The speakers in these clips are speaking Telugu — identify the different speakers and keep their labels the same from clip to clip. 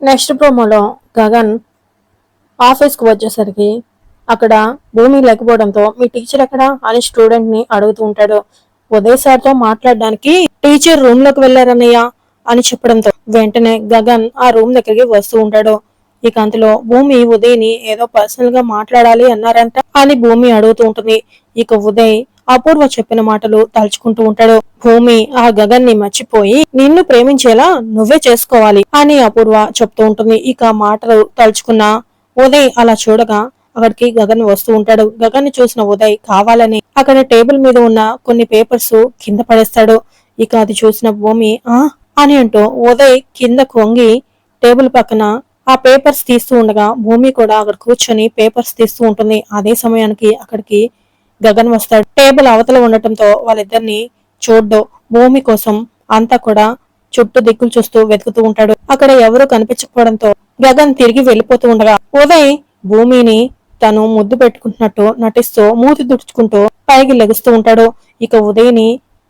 Speaker 1: నెక్స్ట్ ప్రోమోలో గగన్ ఆఫీస్కి వచ్చేసరికి అక్కడ భూమి లేకపోవడంతో మీ టీచర్ ఎక్కడ అని స్టూడెంట్ని అడుగుతూ ఉంటాడు. ఉదయ్ సార్తో మాట్లాడడానికి టీచర్ రూమ్లోకి వెళ్ళారన్నయ్య అని చెప్పడంతో వెంటనే గగన్ ఆ రూమ్ దగ్గరికి వస్తూ ఉంటాడు. ఇక అంతలో భూమి ఉదయ్ని ఏదో పర్సనల్గా మాట్లాడాలి అన్నారంట అని భూమి అడుగుతూ ఉంటుంది. ఇక ఉదయ్ అపూర్వ చెప్పిన మాటలు తలుచుకుంటూ ఉంటాడు. భూమి ఆ గగన్ని మర్చిపోయి నిన్ను ప్రేమించేలా నువ్వే చేసుకోవాలి అని అపూర్వ చెప్తూ ఉంటుంది. ఇక మాటలు తలుచుకున్న ఉదయ్ అలా చూడగా అక్కడికి గగన్ వస్తూ ఉంటాడు. గగన్ని చూసిన ఉదయ్ కావాలని అక్కడ టేబుల్ మీద ఉన్న కొన్ని పేపర్స్ కింద పడేస్తాడు. ఇక అది చూసిన భూమి ఆ అని అంటూ ఉదయ్ కింద కొంగి టేబుల్ పక్కన ఆ పేపర్స్ తీస్తూ ఉండగా భూమి కూడా అక్కడ కూర్చొని పేపర్స్ తీస్తూ ఉంటుంది. అదే సమయానికి అక్కడికి గగన్ వస్తాడు. టేబుల్ అవతల ఉండటంతో వాళ్ళిద్దరిని చూడ్డు. భూమి కోసం అంతా కూడా చుట్టూ దిక్కులు చూస్తూ వెతుకుతూ ఉంటాడు. అక్కడ ఎవరు కనిపించకపోవడంతో గగన్ తిరిగి వెళ్ళిపోతూ ఉండగా ఉదయ్! భూమిని తను ముద్దు పెట్టుకుంటున్నట్టు నటిస్తూ మూతి దుడుచుకుంటూ పైకి లెగుస్తూ ఉంటాడు. ఇక ఉదయ్ని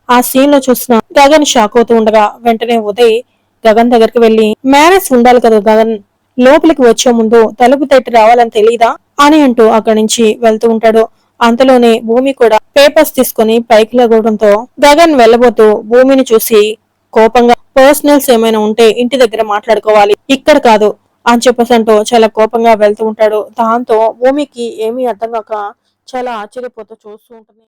Speaker 1: ఆ సీన్లో చూసిన గగన్ షాక్ అవుతూ ఉండగా వెంటనే ఉదయ్ గగన్ దగ్గరికి వెళ్ళి మ్యారేజ్ ఉండాలి కదా గగన్. లోపలికి వచ్చే ముందు తలుపు తట్టి రావాలని తెలీదా అని అంటూ అక్కడి నుంచి వెళ్తూ ఉంటాడు. అంతలోనే భూమి కూడా పేపర్స్ తీసుకుని పైకి లగవడంతో గగన్ వెళ్ళబోతూ భూమిని చూసి కోపంగా పర్సనల్స్ ఏమైనా ఉంటే ఇంటి దగ్గర మాట్లాడుకోవాలి. ఇక్కడ కాదు అని చెప్పేసి అంటూ చాలా కోపంగా వెళ్తూ ఉంటాడు. దాంతో భూమికి ఏమీ అర్థం కాక చాలా ఆశ్చర్యపోతూ చూస్తూ ఉంటుంది.